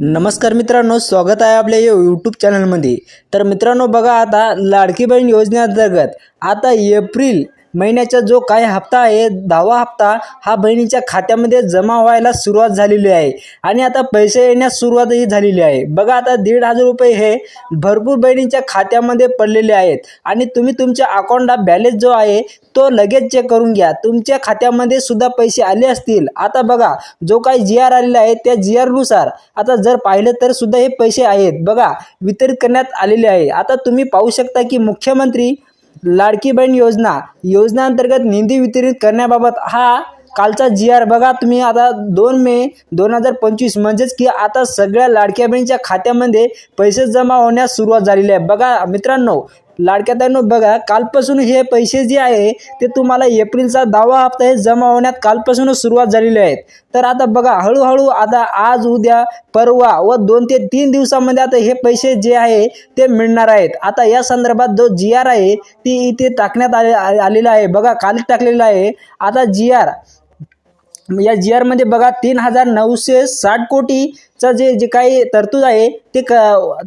नमस्कार मित्रांनो स्वागत आहे आपल्या या यूट्यूब चॅनलमध्ये तर मित्रांनो बघा आता लाडकी बहीण योजनेअंतर्गत आता एप्रिल महिन्याचा जो काही हप्ता आहे दहावा हप्ता हा बहिणीच्या खात्यामध्ये जमा व्हायला सुरुवात झालेली आहे. आणि आता पैसे येण्यास सुरुवातही झालेली आहे. बघा आता दीड हजार रुपये हे भरपूर बहिणींच्या खात्यामध्ये पडलेले आहेत. आणि तुम्ही तुमच्या अकाउंटला बॅलेन्स जो आहे तो लगेच चेक करून घ्या. तुमच्या खात्यामध्ये सुद्धा पैसे आले असतील. आता बघा जो काही जी आर आलेला आहे त्या जी आरनुसार आता जर पाहिलं तर सुद्धा हे पैसे आहेत. बघा वितरित करण्यात आलेले आहे. आता तुम्ही पाहू शकता की मुख्यमंत्री लाडकी बहीण योजना. योजनेअंतर्गत निधी वितरित करण्याबाबत हा कालचा जी आर बघा. तुम्ही आता दोन मे दोन हजार पंचवीस म्हणजेच की आता सगळ्या लाडक्या बहिणीच्या खात्यामध्ये पैसे जमा होण्यास सुरुवात झालेली आहे. बघा मित्रांनो लाडक्या ताईंनो बघा कालपासून हे पैसे जे आहे ते तुम्हाला एप्रिलचा दहावा हप्ता हे जमा होण्यात कालपासूनच सुरुवात झालेली आहेत तर आता बघा हळूहळू आता आज उद्या परवा व दोन ते तीन दिवसामध्ये आता हे पैसे जे आहे ते मिळणार आहेत. आता या संदर्भात जो जी आर आहे ती इथे टाकण्यात आले आलेला आहे. बघा कालच टाकलेला आहे. आता जी आर या जी आरमध्ये बघा तीन हजार नऊशे साठ कोटी चा जे जे काही तरतूद आहे ते क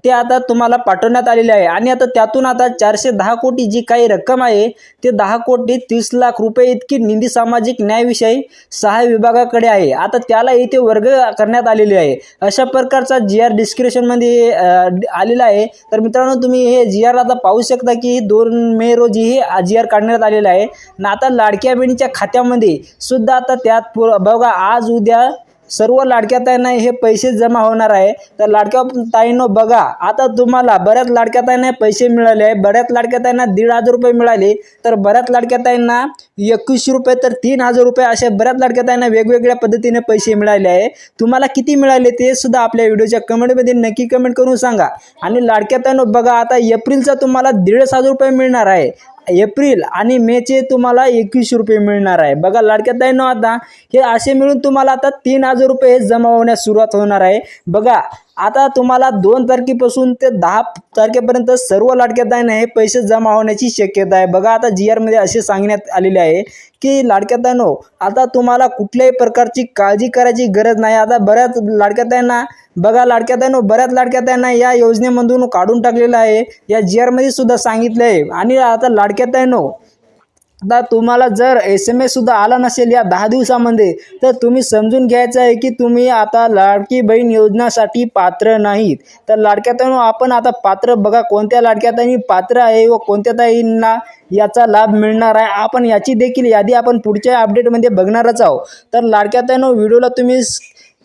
ते आता तुम्हाला पाठवण्यात आलेले आहे. आणि आता त्यातून आता चारशे दहा कोटी जी काही रक्कम आहे ते दहा कोटी तीस लाख रुपये इतकी निधी सामाजिक न्यायविषयी सहा विभागाकडे आहे. आता त्याला इथे वर्ग करण्यात आलेले आहे. अशा प्रकारचा जी आर डिस्क्रिप्शनमध्ये आलेला आहे. तर मित्रांनो तुम्ही हे जी आर आता पाहू शकता की दोन मे रोजी हे जी आर काढण्यात आलेला आहे. ना आता लाडक्या बहिणीच्या खात्यामध्ये सुद्धा आता त्यात पु- बघा आज उद्या सर्व लाडक्या ताईंना हे पैसे जमा होणार आहे. तर लाडक्या ताईंनो बघा आता तुम्हाला बऱ्याच लाडक्या ताईंना पैसे मिळाले आहे. बऱ्याच लाडक्या ताईंना दीड हजार रुपये मिळाले. तर बऱ्याच लाडक्या ताईंना एकवीसशे रुपये तर तीन हजार रुपये असे बऱ्याच लाडक्या ताईंना वेगवेगळ्या पद्धतीने पैसे मिळाले आहे. तुम्हाला किती मिळाले ते सुद्धा आपल्या व्हिडिओच्या कमेंटमध्ये नक्की कमेंट करून सांगा. आणि लाडक्या ताईंनो बघा आता एप्रिलचा तुम्हाला दीडच हजार रुपये मिळणार आहे. एप्रिल आणि मेचे तुम्हाला एकवीसशे रुपये मिळणार आहे. बघा लाडक्या ताईंनो आता हे असे मिळून तुम्हाला आता तीन हजार रुपये जमा होण्यास सुरुवात होणार आहे. बघा आता तुम्हाला दोन तारखेपासून ते दहा तारखेपर्यंत सर्व लाडक्या ताईंना हे पैसे जमा होण्याची शक्यता आहे. बघा आता जी आरमध्ये असे सांगण्यात आलेले आहे की लाडक्या ताईंनो आता तुम्हाला कुठल्याही प्रकारची काळजी करायची गरज नाही. आता बऱ्याच लाडक्या ताईंना बघा लाडक्या ताईंनो बऱ्याच लाडक्या ताईंना या योजनेमधून काढून टाकलेलं आहे. या जी आरमध्ये सुद्धा सांगितलं आहे आणि आता लाडक्या ताईंनो आता तुम्हाला जर एस एम एस सुद्धा आला नसेल या दहा दिवसामध्ये तर तुम्ही समजून घ्यायचं आहे की तुम्ही आता लाडकी बहीण योजनासाठी पात्र नाहीत. तर लाडक्यातून आपण आता पात्र बघा कोणत्या लाडक्या पात्र आहे व कोणत्या ताईंना याचा लाभ मिळणार आहे. आपण याची देखील यादी आपण पुढच्या अपडेटमध्ये बघणारच आहोत. तर लाडक्यातून व्हिडिओला तुम्ही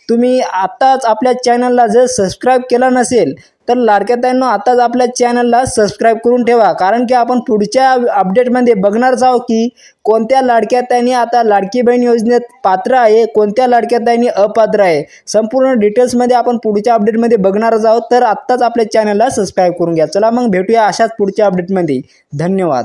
तुम्ही आत्ताच आपल्या चॅनलला जर सबस्क्राईब केला नसेल तर लाडक्या ताईंनो आत्ताच आपल्या चॅनलला सबस्क्राईब करून ठेवा. कारण की आपण पुढच्या अपडेटमध्ये बघणारच आहोत की कोणत्या लाडक्या ताईंनी आता लाडकी बहीण योजनेत पात्र आहे कोणत्या लाडक्या ताईंनी अपात्र आहे. संपूर्ण डिटेल्समध्ये आपण पुढच्या अपडेटमध्ये बघणारच आहोत. तर आत्ताच आपल्या चॅनलला सबस्क्राईब करून घ्या. चला मग भेटूया अशाच पुढच्या अपडेटमध्ये धन्यवाद.